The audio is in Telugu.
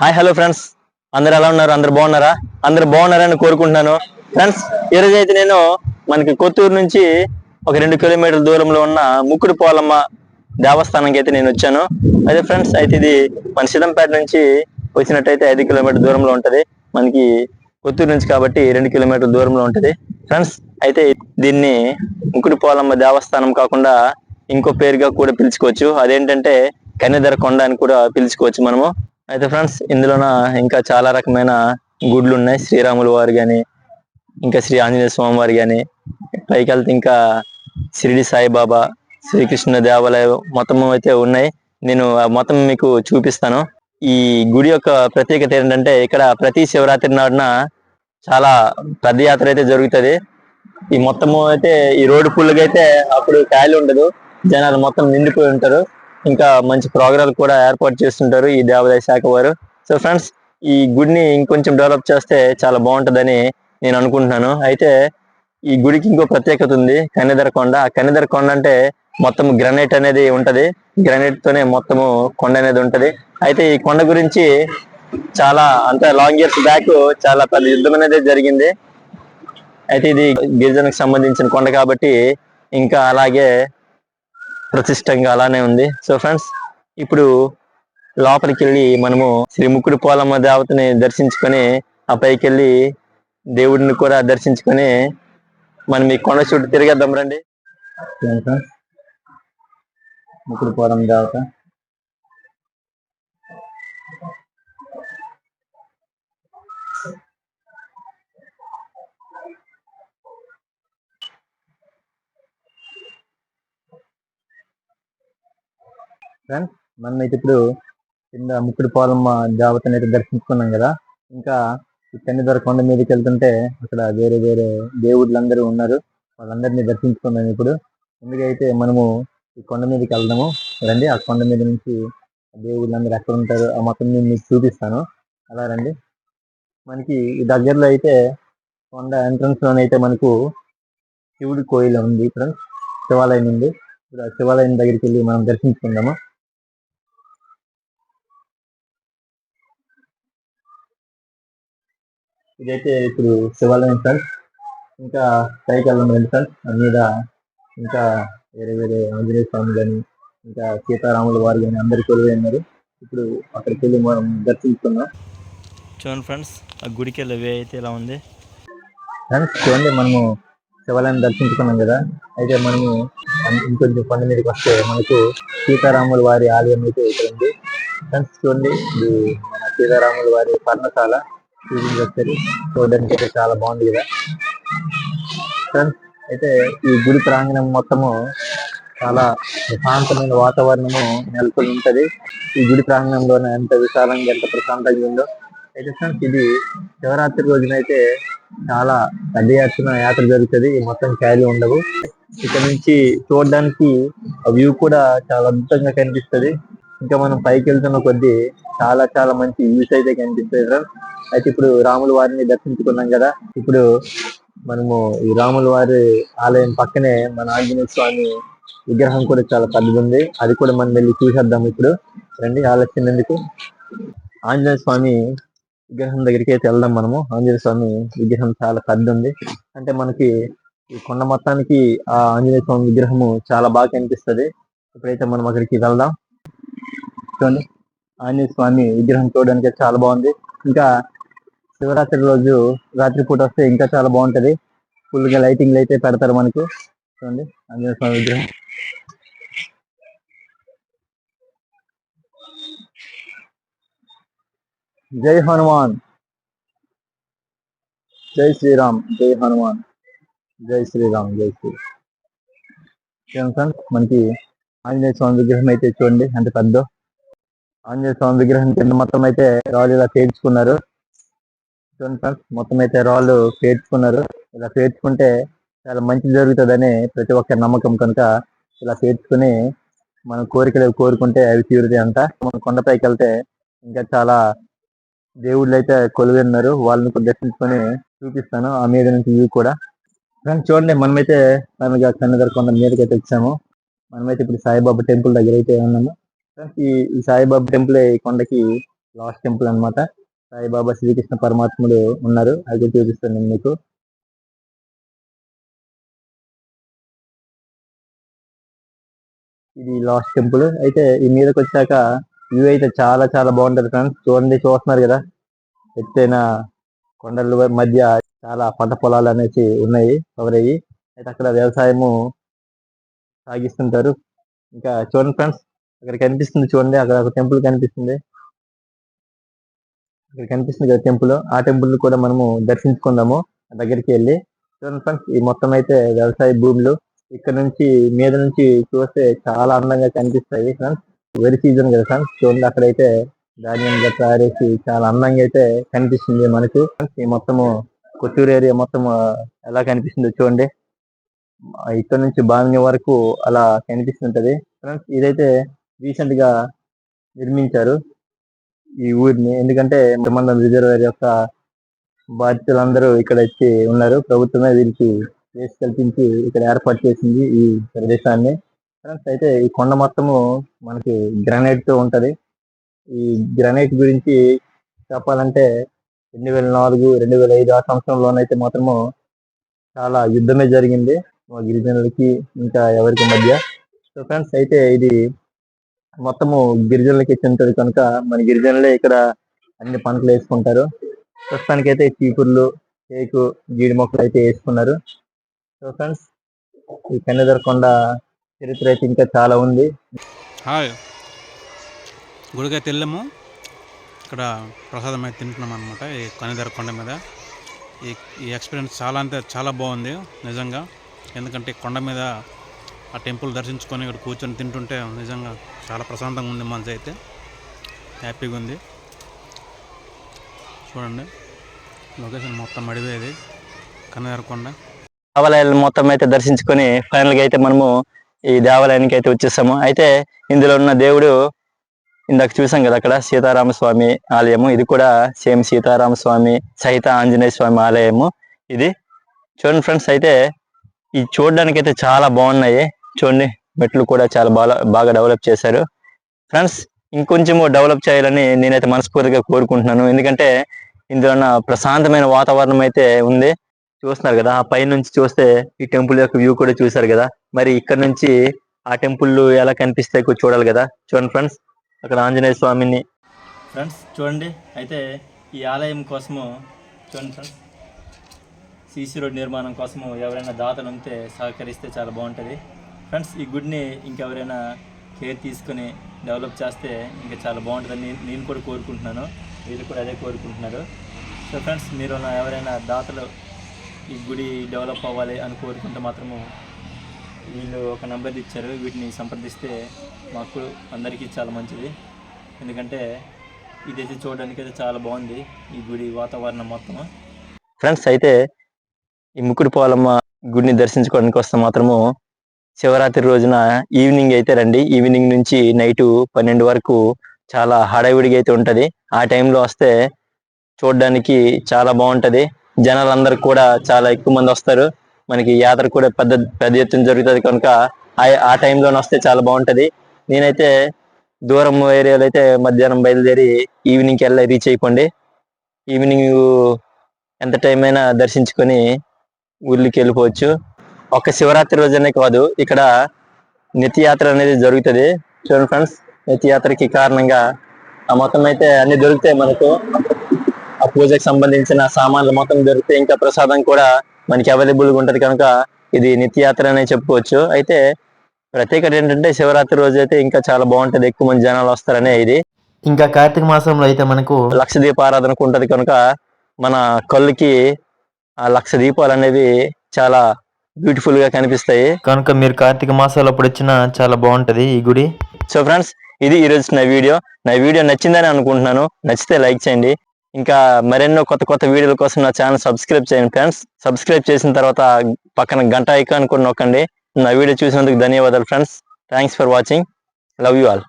హాయ్ హలో ఫ్రెండ్స్ అందరు ఎలా ఉన్నారు? అందరు బాగున్నారా? అందరు బాగున్నారని కోరుకుంటున్నాను. ఫ్రెండ్స్ ఈరోజు అయితే నేను మనకి కొత్తూరు నుంచి ఒక రెండు కిలోమీటర్ల దూరంలో ఉన్న ముక్కుడు పోలమ్మ దేవస్థానంకి అయితే నేను వచ్చాను. అదే ఫ్రెండ్స్ అయితే ఇది మన సిదంపేట నుంచి వచ్చినట్టయితే ఐదు కిలోమీటర్ దూరంలో ఉంటది. మనకి కొత్తూరు నుంచి కాబట్టి రెండు కిలోమీటర్ల దూరంలో ఉంటది. ఫ్రెండ్స్ అయితే దీన్ని ముక్కుడు పోలమ్మ దేవస్థానం కాకుండా ఇంకో పేరుగా కూడా పిలుచుకోవచ్చు. అదేంటంటే కన్నెదర కొండ అని కూడా పిలుచుకోవచ్చు మనము. అయితే ఫ్రెండ్స్ ఇందులోన ఇంకా చాలా రకమైన గుడ్లు ఉన్నాయి శ్రీరాములు వారు కానీ ఇంకా శ్రీ ఆంజనేయ స్వామి వారి గాని పైకి వెళ్తే ఇంకా షిరిడి సాయిబాబా శ్రీకృష్ణ దేవాలయం మొత్తం అయితే ఉన్నాయి. నేను ఆ మొత్తం మీకు చూపిస్తాను. ఈ గుడి యొక్క ప్రత్యేకత ఏంటంటే ఇక్కడ ప్రతి శివరాత్రి నాడున చాలా పెద్ద యాత్ర అయితే జరుగుతుంది. ఈ మొత్తము అయితే ఈ రోడ్డు ఫుల్గా అయితే అప్పుడు ఖాళీ ఉండదు జనాలు మొత్తం నిండిపోయి ఉంటారు. ఇంకా మంచి ప్రోగ్రాలు కూడా ఏర్పాటు చేస్తుంటారు ఈ దేవాదాయ శాఖ వారు. సో ఫ్రెండ్స్ ఈ గుడిని ఇంకొంచెం డెవలప్ చేస్తే చాలా బాగుంటుందని నేను అనుకుంటున్నాను. అయితే ఈ గుడికి ఇంకో ప్రత్యేకత ఉంది కన్నెదర కొండ. ఆ కన్నెదర కొండ అంటే మొత్తం గ్రనైట్ అనేది ఉంటది. గ్రనైట్ తోనే మొత్తము కొండ అనేది ఉంటది. అయితే ఈ కొండ గురించి చాలా అంత లాంగ్ ఇయర్స్ బ్యాక్ చాలా పెద్ద యుద్ధం అనేది జరిగింది. అయితే ఇది గిరిజనకు సంబంధించిన కొండ కాబట్టి ఇంకా అలాగే ప్రతిష్టంగా అలానే ఉంది. సో ఫ్రెండ్స్ ఇప్పుడు లోపలికి వెళ్ళి మనము శ్రీ ముక్కుడు పోలమ్మ దేవతని దర్శించుకొని ఆ పైకి వెళ్ళి దేవుడిని కూడా దర్శించుకొని మనం ఈ కొండ చుట్టూ తిరిగేద్దాం రండి. ముక్కుడు పోలమ్మ దేవత. ఫ్రెండ్స్ మనం అయితే ఇప్పుడు కింద ముక్కుడు పాలమ్మ దేవతని అయితే దర్శించుకున్నాం కదా. ఇంకా ఈ కన్నిదొర కొండ మీదకి వెళ్తుంటే అక్కడ వేరే వేరే దేవుళ్ళందరూ ఉన్నారు. వాళ్ళందరినీ దర్శించుకున్నాం ఇప్పుడు. ఎందుకైతే మనము ఈ కొండ మీదకి వెళ్దాము. రండి ఆ కొండ మీద నుంచి దేవుళ్ళందరూ ఎక్కడ ఉంటారు ఆ మొత్తం నేను మీకు చూపిస్తాను. అలా రండి. మనకి ఈ దగ్గరలో అయితే కొండ ఎంట్రన్స్ అయితే మనకు శివుడి కోయిల ఉంది. ఫ్రెండ్స్ శివాలయం ఉంది. ఇప్పుడు ఆ శివాలయం దగ్గరికి వెళ్ళి మనం దర్శించుకుందాము. ఇదైతే ఇప్పుడు శివాలయం ఫ్రెండ్స్ ఇంకా పైకి వెళ్ళడం లేదు ఫ్రెండ్స్ దాని మీద ఇంకా వేరే వేరే ఆంజనేయ స్వామి కానీ ఇంకా సీతారాముల వారు కానీ అందరు కొలువై ఉన్నారు. ఇప్పుడు అక్కడికి వెళ్ళి మనం దర్శించుకున్నాం చూడండి ఫ్రెండ్స్ ఆ గుడికి వెళ్ళే వే అయితే ఇలా ఉంది. ఫ్రెండ్స్ చూడండి మనము శివాలయం దర్శించుకున్నాం కదా. అయితే మనము ఇంకొంచెం కొండ మీదకి వస్తే మనకు సీతారాముల వారి ఆలయం అయితే ఇక్కడ ఉంది. ఫ్రెండ్స్ చూడండి ఇది మన సీతారాముల వారి పర్ణశాల. చూపించి ఒకసారి చూడడానికి అయితే చాలా బాగుంది కదా. ఫ్రెండ్స్ అయితే ఈ గుడి ప్రాంగణం మొత్తము చాలా ప్రశాంతమైన వాతావరణము నెలకొని ఉంటది. ఈ గుడి ప్రాంగణంలోనే ఎంత విశాలంగా ఎంత ప్రశాంతంగా ఉందో. అయితే ఫ్రెండ్స్ ఇది శివరాత్రి రోజునైతే చాలా పెద్ద ఎత్తున యాత్ర జరుగుతుంది. ఈ మొత్తం ఖాళీ ఉండవు. ఇక్కడ నుంచి చూడడానికి ఆ వ్యూ కూడా చాలా అద్భుతంగా కనిపిస్తది. ఇంకా మనం పైకి వెళ్తున్న కొద్దీ చాలా చాలా మంచి వ్యూస్ అయితే కనిపిస్తాయి ఫ్రెండ్స్ అయితే ఇప్పుడు రాముల వారిని దర్శించుకున్నాం కదా. ఇప్పుడు మనము ఈ రాముల వారి ఆలయం పక్కనే మన ఆంజనేయ స్వామి విగ్రహం కూడా చాలా పెద్దది ఉంది. అది కూడా మనం వెళ్ళి చూసేద్దాం ఇప్పుడు. రండి ఆలస్యం ఎందుకు? ఆంజనేయ స్వామి విగ్రహం దగ్గరికి అయితే వెళ్దాం మనము. ఆంజనేయ స్వామి విగ్రహం చాలా పెద్ద ఉంది. అంటే మనకి ఈ కొండ మొత్తానికి ఆ ఆంజనేయ స్వామి విగ్రహము చాలా బాగా కనిపిస్తుంది. ఇప్పుడైతే మనం అక్కడికి వెళ్దాం. చూడండి ఆంజనేయ స్వామి విగ్రహం చూడడానికి చాలా బాగుంది. ఇంకా శివరాత్రి రోజు రాత్రిపూట వస్తే ఇంకా చాలా బాగుంటది. ఫుల్గా లైటింగ్ అయితే పెడతారు మనకి. చూడండి ఆంజనేయ స్వామి విగ్రహం. జై హనుమాన్. జై శ్రీరామ్ జై హనుమాన్. జై శ్రీరామ్ జై శ్రీరామ్. ఫ్రెండ్స్ మనకి ఆంజనేయ స్వామి విగ్రహం అయితే చూడండి ఎంత పెద్ద ఆంజనేయ స్వామి విగ్రహం కింద మొత్తం అయితే రాళ్ళు ఇలా పేర్చుకున్నారు. చూడండి ఫ్రెండ్స్ మొత్తం అయితే రాళ్ళు పేర్చుకున్నారు. ఇలా పేర్చుకుంటే చాలా మంచి జరుగుతుందని ప్రతి ఒక్క నమ్మకం కనుక ఇలా పేర్చుకుని మన కోరికలు కోరుకుంటే అవి తీరుతాయి అంట. మన కొండపైకి వెళ్తే ఇంకా చాలా దేవుళ్ళు అయితే కొలువన్నారు. వాళ్ళని దర్శించుకొని చూపిస్తాను. ఆ మీద నుంచి వ్యూ కూడా. ఫ్రెండ్స్ చూడండి మనమైతే మనగా కన్నదర కొండ మీదకైతే వచ్చాము. మనమైతే ఇప్పుడు సాయిబాబా టెంపుల్ దగ్గర అయితే ఉన్నాము. ఈ ఈ సాయిబాబా టెంపుల్ ఈ కొండకి లాస్ట్ టెంపుల్ అన్నమాట. సాయిబాబా శ్రీకృష్ణ పరమాత్ముడు ఉన్నారు. అది చూపిస్తాను నేను మీకు. ఇది లాస్ట్ టెంపుల్. అయితే ఈ మీదకి వచ్చాక వ్యూ అయితే చాలా చాలా బాగుంటది ఫ్రెండ్స్. చూడండి చూస్తున్నారు కదా. ఎత్తైన కొండల మధ్య చాలా పంట పొలాలు అనేసి ఉన్నాయి కవర్ అయ్యి అయితే అక్కడ వ్యవసాయము సాగిస్తుంటారు. ఇంకా చూడండి ఫ్రెండ్స్. అక్కడ కనిపిస్తుంది చూడండి అక్కడ ఒక టెంపుల్ కనిపిస్తుంది. ఇక్కడ కనిపిస్తుంది కదా టెంపుల్. ఆ టెంపుల్ కూడా మనము దర్శించుకుందాము దగ్గరికి వెళ్ళి. చూడండి ఫ్రెండ్స్ ఈ మొత్తం అయితే వ్యవసాయ భూములు. ఇక్కడ నుంచి మీద నుంచి చూస్తే చాలా అందంగా కనిపిస్తాయి ఫ్రెండ్స్ వెరీ సీజన్ కదా ఫ్రెండ్స్ చూడండి అక్కడైతే ధాన్యం తయారేసి చాలా అందంగా అయితే కనిపిస్తుంది మనకు. ఈ మొత్తము కొత్తూరు ఏరియా మొత్తం ఎలా కనిపిస్తుందో చూడండి. ఇక్కడ నుంచి బామిని వరకు అలా కనిపిస్తుంటది. ఫ్రెండ్స్ ఇదైతే రీసెంట్గా నిర్మించారు ఈ ఊరిని. ఎందుకంటే మండలం రిజర్వేర్ యొక్క బాధ్యతలందరూ ఇక్కడ వచ్చి ఉన్నారు. ప్రభుత్వమే వీరికి ప్లేస్ కల్పించి ఇక్కడ ఏర్పాటు చేసింది ఈ ప్రదేశాన్ని. ఫ్రెండ్స్ అయితే ఈ కొండ మొత్తము మనకి గ్రానైట్తో ఉంటది. ఈ గ్రానైట్ గురించి చెప్పాలంటే రెండు వేల నాలుగు రెండు వేల ఐదు ఆ సంవత్సరంలోనైతే మాత్రము చాలా యుద్ధమే జరిగింది. మా గిరిజనులకి ఇంకా ఎవరికి మధ్య. సో ఫ్రెండ్స్ అయితే ఇది మొత్తము గిరిజనులకి చెందుతుంది కనుక మన గిరిజనులే ఇక్కడ అన్ని పంటలు వేసుకుంటారు. ప్రస్తుతానికి అయితే చీపుర్లు కేకు జీడి మొక్కలు అయితే వేసుకున్నారు. సో ఫ్రెండ్స్ ఈ కన్నెదరకొండ చరిత్ర అయితే ఇంకా చాలా ఉంది. హాయ్. గుడికైతే వెళ్ళాము ఇక్కడ ప్రసాదం అయితే తింటున్నాం అనమాట ఈ కన్నెదరకొండ కొండ మీద. ఈ ఈ ఎక్స్పీరియన్స్ చాలా అంటే చాలా బాగుంది నిజంగా. ఎందుకంటే కొండ మీద ఆ టెంపుల్ దర్శించుకొని ఇక్కడ కూర్చొని తింటుంటే నిజంగా చాలా ప్రశాంతంగా ఉంది మనసు అయితే. హ్యాపీగా ఉంది. చూడండి. లొకేషన్ మొత్తం అడివేది. కన్నదరకొండ దేవాలయాలు మొత్తం అయితే దర్శించుకొని ఫైనల్గా అయితే మనము ఈ దేవాలయానికి అయితే వచ్చేసాము. అయితే ఇందులో ఉన్న దేవుడు ఇందాక చూసాం కదా అక్కడ సీతారామ స్వామి ఆలయము. ఇది కూడా సేమ్ సీతారామ స్వామి సహిత ఆంజనేయ స్వామి ఆలయము. ఇది చూడండి ఫ్రెండ్స్ అయితే ఈ చూడడానికి అయితే చాలా బాగున్నాయి. చూడండి మెట్లు కూడా చాలా బాగా బాగా డెవలప్ చేశారు. ఫ్రెండ్స్ ఇంకొంచెము డెవలప్ చేయాలని నేనైతే మనస్ఫూర్తిగా కోరుకుంటున్నాను. ఎందుకంటే ఇందులో ఉన్న ప్రశాంతమైన వాతావరణం అయితే ఉంది. చూస్తున్నారు కదా ఆ పై నుంచి చూస్తే ఈ టెంపుల్ యొక్క వ్యూ కూడా చూసారు కదా. మరి ఇక్కడ నుంచి ఆ టెంపుల్ ఎలా కనిపిస్తాయి చూడాలి కదా. చూడండి ఫ్రెండ్స్ అక్కడ ఆంజనేయ స్వామిని. ఫ్రెండ్స్ చూడండి. అయితే ఈ ఆలయం కోసము చూడండి ఫ్రెండ్స్ సీసీ రోడ్ నిర్మాణం కోసము ఎవరైనా దాతలు ఉంటే సహకరిస్తే చాలా బాగుంటుంది. ఫ్రెండ్స్ ఈ గుడిని ఇంకెవరైనా కేర్ తీసుకొని డెవలప్ చేస్తే ఇంకా చాలా బాగుంటుందని నేను కూడా కోరుకుంటున్నాను. వీళ్ళు కూడా అదే కోరుకుంటున్నారు. సో ఫ్రెండ్స్ మీరు నా- ఎవరైనా దాతలు ఈ గుడి డెవలప్ అవ్వాలి అని కోరుకుంటే మాత్రము వీళ్ళు ఒక నెంబర్ ఇచ్చారు. వీటిని సంప్రదిస్తే మాకు అందరికీ చాలా మంచిది. ఎందుకంటే ఇదైతే చూడడానికి అయితే చాలా బాగుంది ఈ గుడి వాతావరణం మొత్తము. ఫ్రెండ్స్ అయితే ఈ ముక్కుడు పోలమ్మ గుడిని దర్శించుకోవడానికి వస్తే మాత్రము శివరాత్రి రోజున ఈవినింగ్ అయితే రండి. ఈవినింగ్ నుంచి నైట్ పన్నెండు వరకు చాలా హడావిడిగా అయితే ఉంటుంది. ఆ టైంలో వస్తే చూడడానికి చాలా బాగుంటది. జనాలందరూ కూడా చాలా ఎక్కువ మంది వస్తారు. మనకి యాత్ర కూడా పెద్ద పెద్ద ఎత్తున జరుగుతుంది కనుక ఆ- ఆ టైంలో వస్తే చాలా బాగుంటుంది. నేనైతే దూరం ఏరియాలో అయితే మధ్యాహ్నం బయలుదేరి ఈవినింగ్కి వెళ్ళి రీచ్ అయిపోండి ఈవినింగ్ ఎంత టైం అయినా దర్శించుకొని ఊళ్ళకి వెళ్ళిపోవచ్చు. ఒక శివరాత్రి రోజునే కాదు ఇక్కడ నిత్యయాత్ర అనేది జరుగుతుంది. చూడండి ఫ్రెండ్స్ నిత్యయాత్రకి కారణంగా ఆ మొత్తం అయితే అన్ని దొరుకుతాయి మనకు. ఆ పూజకి సంబంధించిన సామాన్లు మొత్తం దొరికితే ఇంకా ప్రసాదం కూడా మనకి అవైలబుల్గా ఉంటది. కనుక ఇది నిత్యయాత్ర అనే చెప్పుకోవచ్చు. అయితే ప్రత్యేకత ఏంటంటే శివరాత్రి రోజు అయితే ఇంకా చాలా బాగుంటది. ఎక్కువ మంది జనాలు వస్తారనే ఇది. ఇంకా కార్తీక మాసంలో అయితే మనకు లక్ష దీపారాధనకు ఉంటది. కనుక మన కళ్ళుకి ఆ లక్ష దీపాలు అనేవి చాలా బ్యూటిఫుల్గా కనిపిస్తాయి. కనుక మీరు కార్తీక మాసాలు అప్పుడు వచ్చినా చాలా బాగుంటది ఈ గుడి. సో ఫ్రెండ్స్ ఇది ఈ రోజు నా వీడియో. నా వీడియో నచ్చిందని అనుకుంటున్నాను. నచ్చితే లైక్ చేయండి. ఇంకా మరెన్నో కొత్త కొత్త వీడియోల కోసం నా ఛానల్ సబ్స్క్రైబ్ చేయండి ఫ్రెండ్స్ సబ్స్క్రైబ్ చేసిన తర్వాత పక్కన గంట ఐకాన్ కూడా నొక్కండి. నా వీడియో చూసినందుకు ధన్యవాదాలు friends thanks for watching love you all